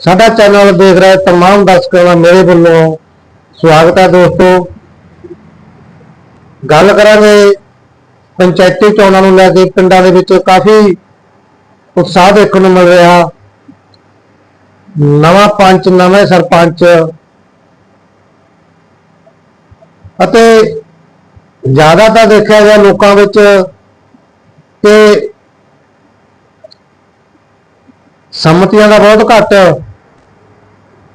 ਸਾਡਾ ਚੈਨਲ ਦੇਖ ਰਹੇ ਤਮਾਮ ਦਰਸ਼ਕਾਂ ਦਾ ਮੇਰੇ ਵੱਲੋਂ ਸਵਾਗਤ ਹੈ ਦੋਸਤੋ। ਗੱਲ ਕਰਾਂਗੇ ਪੰਚਾਇਤੀ ਚੋਣਾਂ ਨੂੰ ਲੈ ਕੇ। ਪਿੰਡਾਂ ਦੇ ਵਿੱਚ ਕਾਫੀ ਉਤਸ਼ਾਹ ਦੇਖਣ ਨੂੰ ਮਿਲ ਰਿਹਾ। ਨਵਾਂ ਪੰਚ, ਨਵੇਂ ਸਰਪੰਚ ਅਤੇ ਜ਼ਿਆਦਾਤਰ ਦੇਖਿਆ ਗਿਆ ਲੋਕਾਂ ਵਿੱਚ ਕਿ ਸੰਮਤੀਆਂ ਦਾ ਬਹੁਤ ਘੱਟ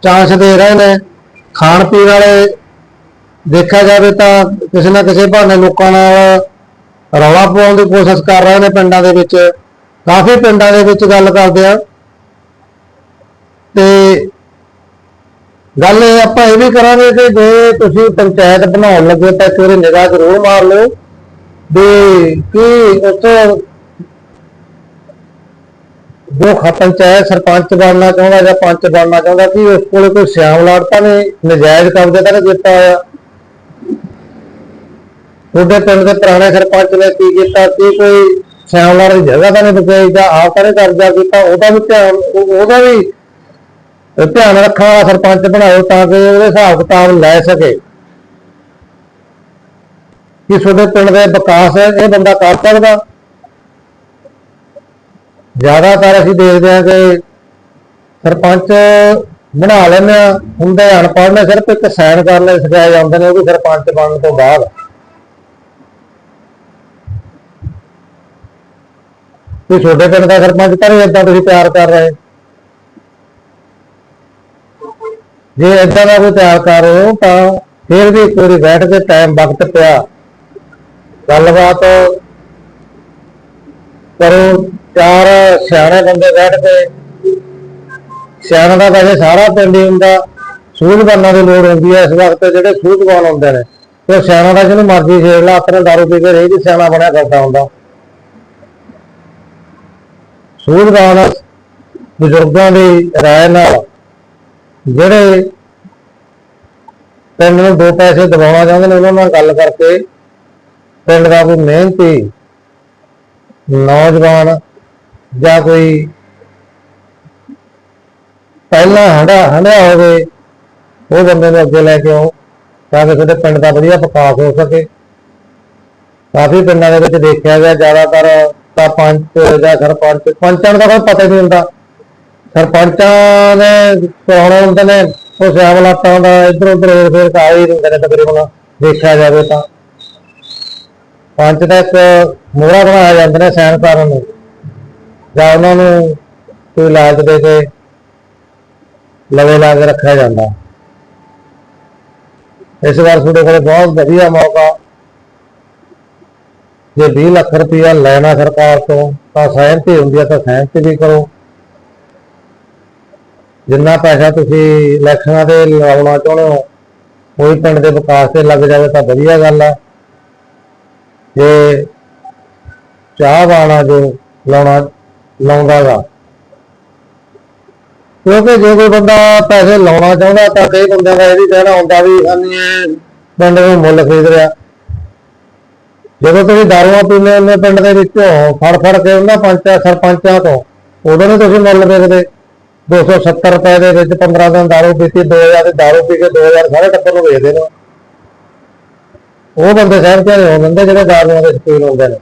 ਚਾਂਸ ਰਹੇ ਨੇ ਖਾਣ ਪੀਣ ਵਾਲੇ ਦੇਖਿਆ ਜਾਵੇ ਤਾਂ ਕਿਸੇ ਨਾ ਕਿਸੇ ਬਹਾਨੇ ਲੋਕਾਂ ਨਾਲ ਰੌਲਾ ਪਾਉਣ ਦੀ ਕੋਸ਼ਿਸ਼ ਕਰ ਰਹੇ ਨੇ ਪਿੰਡਾਂ ਦੇ ਵਿੱਚ। ਕਾਫੀ ਪਿੰਡਾਂ ਦੇ ਵਿੱਚ ਗੱਲ ਕਰਦੇ ਆ। ਤੇ ਗੱਲ ਆਪਾਂ ਇਹ ਵੀ ਕਰਾਂਗੇ ਕਿ ਜੇ ਤੁਸੀਂ ਪੰਚਾਇਤ ਬਣਾਉਣ ਲੱਗੇ ਤਾਂ ਇੱਕ ਵਾਰੀ ਨਿਗਾਹ ਜ਼ਰੂਰ ਮਾਰ ਲਓ ਵੀ ਕੀ ਉੱਥੇ ਜੋ ਪੰਚਾਇਤ ਸਰਪੰਚ ਬਣਨਾ ਚਾਹੁੰਦਾ ਜਾਂ ਪੰਚ ਬਣਨਾ ਚਾਹੁੰਦਾ, ਕਿ ਉਸ ਕੋਲੇ ਕੋਈ ਸਿਆਮ ਲਾੜਤਾ ਨੇ ਨਜਾਇਜ਼ ਕਬਜ਼ਾ ਤਾਂ ਨਹੀਂ ਕੀਤਾ ਹੋਇਆ? ਤੁਹਾਡੇ ਪਿੰਡ ਦੇ ਪੁਰਾਣੇ ਸਰਪੰਚ ਨੇ ਕੀ ਕੀਤਾ? ਕੀ ਕੋਈ ਸਿਆਮ ਲਾੜ ਦੀ ਜਗ੍ਹਾ ਤਾਂ ਨਹੀਂ ਬਚਾਈ ਜਾਂ ਆਪ ਤਾਂ ਕਬਜ਼ਾ ਕੀਤਾ? ਉਹਦਾ ਵੀ ਧਿਆਨ ਉਹਦਾ ਵੀ ਧਿਆਨ ਰੱਖਣ ਵਾਲਾ ਸਰਪੰਚ ਬਣਾਓ ਤਾਂ ਕਿ ਉਹਦੇ ਹਿਸਾਬ ਕਿਤਾਬ ਲੈ ਸਕੇ। ਕਿ ਤੁਹਾਡੇ ਪਿੰਡ ਦੇ ਵਿਕਾਸ ਇਹ ਬੰਦਾ ਕਰ ਸਕਦਾ? ਜ਼ਿਆਦਾਤਰ ਅਸੀਂ ਦੇਖਦੇ ਹਾਂ ਕਿ ਸਰਪੰਚ ਬਣਾ ਲੈਂਦੇ ਆ ਹੁੰਦੇ ਅਨਪੜ੍ਹ ਨੇ ਸਿਰਫ ਇੱਕ ਸਾਈਨ ਕਰਨ ਲਈ ਸਿਖਾਏ ਜਾਂਦੇ ਨੇ, ਉਹ ਵੀ ਸਰਪੰਚ ਬਣਨ ਤੋਂ ਬਾਅਦ। ਕਿ ਛੋਟੇ ਪਿੰਡ ਦਾ ਸਰਪੰਚ ਤਾਂ ਨਹੀਂ ਏਦਾਂ ਤੁਸੀਂ ਪਿਆਰ ਕਰ ਰਹੇ? ਜੇ ਏਦਾਂ ਦਾ ਕੋਈ ਪਿਆਰ ਕਰ ਰਹੇ ਹੋ, ਤਾਂ ਫਿਰ ਵੀ ਇੱਕ ਵਾਰੀ ਬੈਠ ਕੇ ਟਾਈਮ ਵਕਤ ਪਿਆ। ਗੱਲਬਾਤ ਕਰੋ। ਚਾਰ ਸਿਆਣੇ ਬੰਦੇ ਬੈਠ ਕੇ, ਸਿਆਣਾ ਦਾ ਵੈਸੇ ਸਾਰਾ ਪਿੰਡ ਹੀ ਹੁੰਦਾ ਸੂਝਵਾਨਾਂ ਦੀ ਲੋੜ ਹੁੰਦੀ ਹੈ ਇਸ ਵਕਤ, ਜਿਹੜੇ ਸੂਝਵਾਨ ਹੁੰਦੇ ਨੇ ਤੇ ਸਿਆਣਾ ਦਾ ਜਿਹਨੂੰ ਮਰਜ਼ੀ ਛੇੜ ਲਾ, ਆਪਣੇ ਦਾਰੂ ਪੀ ਕੇ ਰਹੀ ਦੀ ਸਿਆਣਾ ਬਣਿਆ ਕਰਦਾ ਹੁੰਦਾ। ਸੂਝਵਾਨ ਬਜ਼ੁਰਗਾਂ ਦੀ ਰਾਏ ਨਾਲ ਜਿਹੜੇ ਪਿੰਡ ਨੂੰ ਦੋ ਪੈਸੇ ਦਬਾਉਣਾ ਚਾਹੁੰਦੇ ਨੇ, ਉਹਨਾਂ ਨਾਲ ਗੱਲ ਕਰਕੇ ਪਿੰਡ ਦਾ ਕੋਈ ਮਿਹਨਤੀ ਨੌਜਵਾਨ ਜਾਂ ਕੋਈ ਪਹਿਲਾਂ ਹੰਡਾ ਹੰਡਿਆ ਹੋਵੇ, ਉਹ ਬੰਦੇ ਨੂੰ ਅੱਗੇ ਲੈ ਕੇ ਆਓ, ਤਾਂ ਕਿ ਤੁਹਾਡੇ ਪਿੰਡ ਦਾ ਵਧੀਆ ਵਿਕਾਸ ਹੋ ਸਕੇ। ਕਾਫੀ ਪਿੰਡਾਂ ਦੇ ਵਿੱਚ ਦੇਖਿਆ ਗਿਆ, ਜ਼ਿਆਦਾਤਰ ਤਾਂ ਪੰਚ ਜਾਂ ਸਰਪੰਚ, ਪੰਚਾਂ ਦਾ ਕੋਈ ਪਤਾ ਹੀ ਨਹੀਂ ਹੁੰਦਾ। ਸਰਪੰਚਾਂ ਦੇ ਕੋਹਣੇ ਹੁੰਦੇ ਨੇ, ਉਹ ਸਿਆਵ ਦਾ ਹੁੰਦਾ ਇਧਰ ਉਧਰ ਫੇਰ ਫੇਰ ਕਾਹ ਹੀ ਹੁੰਦੇ ਨੇ ਤਕਰੀਬਨ, ਦੇਖਿਆ ਜਾਵੇ ਤਾਂ। ਪੰਚ ਦਾ ਇੱਕ ਮੋਹਰਾ ਬਣਾਇਆ ਜਾਂਦਾ ਨੇ ਸਾਈਨ ਨੂੰ। ਜਾਂ ਉਹਨਾਂ ਨੂੰ ਕੋਈ ਲਾਲਚ ਦੇ ਕੇ ਲਵੇ ਲਾ ਕੇ ਰੱਖਿਆ ਜਾਂਦਾ। ਇਸ ਵਾਰ ਤੁਹਾਡੇ ਕੋਲ ਬਹੁਤ ਵਧੀਆ ਮੌਕਾ। ਜੇ 20 ਲੱਖ ਰੁਪਇਆ ਲੈਣਾ ਸਰਕਾਰ ਤੋਂ, ਤਾਂ ਸਹਿਮਤੀ ਹੁੰਦੀ ਹੈ ਤਾਂ ਸਹਿਮਤੀ ਵੀ ਕਰੋ। ਜਿੰਨਾ ਪੈਸਾ ਤੁਸੀਂ ਇਲੈਕਸ਼ਨਾਂ ਤੇ ਲਾਉਣਾ ਚਾਹੁੰਦੇ ਹੋ ਕੋਈ ਪਿੰਡ ਦੇ ਵਿਕਾਸ ਤੇ ਲੱਗ ਜਾਵੇ ਤਾਂ ਵਧੀਆ ਗੱਲ ਆ ਜੇ ਚਾਹ ਬਾਣਾ ਜੋ ਲਾਉਣਾ ਲਾਉਂਦਾ ਗਾ। ਕਿਉਂਕਿ ਜੇ ਕੋਈ ਬੰਦਾ ਪੈਸੇ ਲਾਉਣਾ ਚਾਹੁੰਦਾ ਤਾਂ ਕਈ ਬੰਦਿਆਂ ਦਾ ਇਹ ਵੀ ਕਹਿਣਾ ਹੁੰਦਾ ਵੀ ਸਾਨੂੰ ਇਹ ਪਿੰਡ ਨੂੰ ਮੁੱਲ ਖਰੀਦ ਰਿਹਾ। ਜਦੋਂ ਤੁਸੀਂ ਦਾਰੂਆਂ ਪੀਂਦੇ ਹੋ ਪਿੰਡ ਦੇ ਵਿੱਚੋਂ ਫੜ ਫੜ ਕੇ ਉਹਨਾਂ ਪੰਚਾਇਤ ਸਰਪੰਚਾਂ ਤੋਂ, ਉਦੋਂ ਨਹੀਂ ਤੁਸੀਂ ਮੁੱਲ ਵੇਚਦੇ। 270 ਰੁਪਏ ਦੇ ਵਿੱਚ 15 ਦਿਨ ਦਾਰੂ ਪੀਤੀ 2000 ਦੀ ਦਾਰੂ ਪੀ ਕੇ 2000 ਸਾਰੇ ਟੱਬਰ ਨੂੰ ਵੇਚਦੇ ਨੇ। ਉਹ ਬੰਦੇ ਸਹਿਮ ਤੇ ਹੋ ਬੰਦੇ ਜਿਹੜੇ ਦਾਰੂਆਂ ਦੇ ਸ਼ਕੀਨ ਹੁੰਦੇ ਨੇ।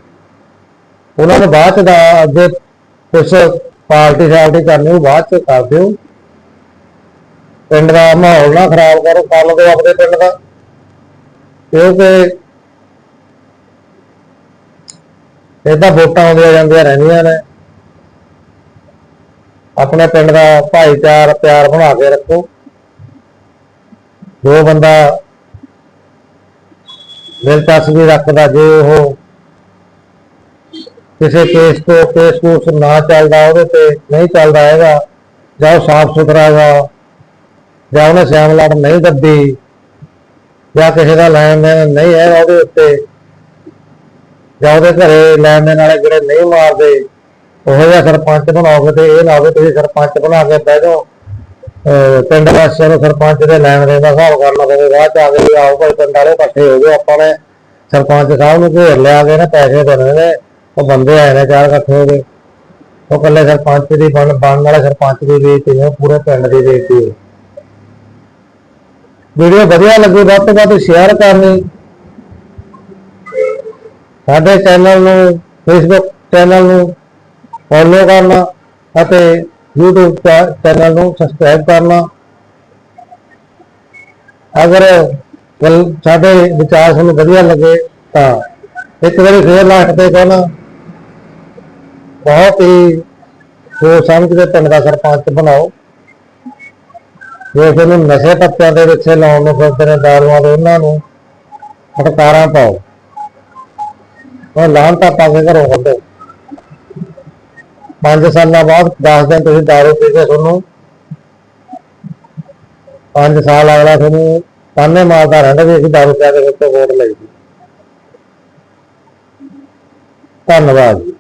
ਉਹਨਾਂ ਨੂੰ ਬਾਅਦ ਚ ਦਾ ਅੱਗੇ ਕੁਛ ਪਾਰਟੀ ਸ਼ਾਲਟੀ ਕਰਨੀ ਉਹ ਬਾਅਦ ਚ ਕਰ ਦਿਓ। ਪਿੰਡ ਦਾ ਮਾਹੌਲ ਨਾ ਖਰਾਬ ਕਰੋ, ਕੰਮ ਦਿਓ ਆਪਣੇ ਪਿੰਡ ਦਾ। ਕਿਉਂਕਿ ਇਹਦਾ ਵੋਟਾਂ ਆਉਂਦੀਆਂ ਜਾਂਦੀਆਂ ਰਹਿੰਦੀਆਂ ਨੇ। ਆਪਣੇ ਪਿੰਡ ਦਾ ਭਾਈਚਾਰ ਪਿਆਰ ਬਣਾ ਕੇ ਰੱਖੋ। ਜੋ ਬੰਦਾ ਦਿਲਚਸਪੀ ਰੱਖਦਾ, ਜੇ ਉਹ ਕਿਸੇ ਕੇਸ ਤੋਂ ਕੇਸ ਕੂਸ ਨਾ ਚੱਲਦਾ ਉਹਦੇ ਤੇ ਨਹੀਂ ਚੱਲਦਾ ਹੈਗਾ, ਜਾਂ ਸਾਫ਼ ਸੁਥਰਾ ਹੈਗਾ ਜਾਂ ਉਹਨੇ ਸਿਆਮ ਨਹੀਂ ਦੱਬੀ, ਜਾਂ ਕਿਸੇ ਦਾ ਲੈਣ ਦੇਣ ਨਹੀਂ ਹੈ ਉਹਦੇ ਉੱਤੇ, ਜਾਂ ਉਹਦੇ ਘਰੇ ਲੈਣ ਦੇਣ ਵਾਲੇ ਜਿਹੜੇ ਨਹੀਂ ਮਾਰਦੇ, ਉਹ ਜਿਹਾ ਸਰਪੰਚ ਬਣਾਓਗੇ ਤੇ ਇਹ ਨਾ ਹੋਵੇ ਤੁਸੀਂ ਸਰਪੰਚ ਬਣਾ ਕੇ ਬਹਿ ਜਾਓ ਪਿੰਡ ਵਾਸੀਆਂ ਨੂੰ ਸਰਪੰਚ ਦੇ ਲੈਣ ਦੇਣ ਦਾ ਹਿਸਾਬ ਕਰਨਾ ਪਵੇ ਬਾਅਦ ਚ ਆ ਕੇ ਆਓ, ਭਾਈ ਪਿੰਡ ਵਾਲੇ ਇਕੱਠੇ ਹੋ ਗਏ ਆਪਾਂ ਨੇ ਸਰਪੰਚ ਸਾਹਿਬ ਨੂੰ ਘੇਰ ਲਿਆ ਕੇ ਨਾ ਪੈਸੇ ਦੇਣੇ ਨੇ ਉਹ ਬੰਦੇ ਆਏ ਨੇ ਚਾਰ ਇਕੱਠੇ ਹੋ ਗਏ ਉਹ ਕੱਲੇ ਸਰਪੰਚ ਦੀ ਬਣ, ਬਣਨ ਵਾਲੇ ਸਰਪੰਚ ਦੀ ਬੇਇੱਜ਼ਤੀ ਨਹੀਂ ਪੂਰੇ ਪਿੰਡ ਦੀ ਬੇਇੱਜ਼ਤੀ ਵੀਡੀਓ ਵਧੀਆ ਲੱਗੀ, ਵੱਧ ਤੋਂ ਵੱਧ ਸ਼ੇਅਰ ਕਰਨੀ। ਸਾਡੇ ਚੈਨਲ ਨੂੰ ਫੇਸਬੁੱਕ ਚੈਨਲ ਨੂੰ ਫੋਲੋ ਕਰਨਾ ਅਤੇ YouTube ਚੈਨਲ ਨੂੰ ਸਬਸਕ੍ਰਾਈਬ ਕਰਨਾ। ਅਗਰ ਸਾਡੇ ਵਿਚਾਰ ਤੁਹਾਨੂੰ ਵਧੀਆ ਲੱਗੇ ਤਾਂ ਇੱਕ ਵਾਰੀ ਫੇਰ ਲਾਸਟ ਤੇ ਕਹਿਣਾ। ਬਹੁਤ ਹੀ ਸੋਚ ਸਮਝ ਕੇ ਪਿੰਡ ਦਾ ਸਰਪੰਚ ਬਣਾਓ। ਜੇ ਤੁਹਾਨੂੰ ਨਸ਼ੇ ਪੱਤਿਆਂ ਦੇ ਵਿੱਚ ਲਾਉਣ ਨੂੰ ਫਿਰਦੇ ਨੇ ਦਾਰੂਆਂ ਦੇ ਉਹਨਾਂ ਨੂੰ ਫਟਕਾਰਾਂ ਪਾਓ। ਉਹ ਲਾਂਤਾ ਪਾ ਕੇ ਘਰੋਂ ਕੱਢੋ? ਪੰਜ ਸਾਲਾਂ ਬਾਅਦ 10 ਦਿਨ ਤੁਸੀਂ ਦਾਰੂ ਪੀ ਕੇ ਤੁਹਾਨੂੰ ਪੰਜ ਸਾਲ ਅਗਲਾ ਤੁਹਾਨੂੰ ਤਾਨੇ ਮਾਰਦਾ ਰਹਿੰਦਾ ਵੀ ਅਸੀਂ ਦਾਰੂ ਪਿਆ ਕੇ ਉੱਤੇ ਵੋਟ ਲਈ। ਸੀ ਧੰਨਵਾਦ।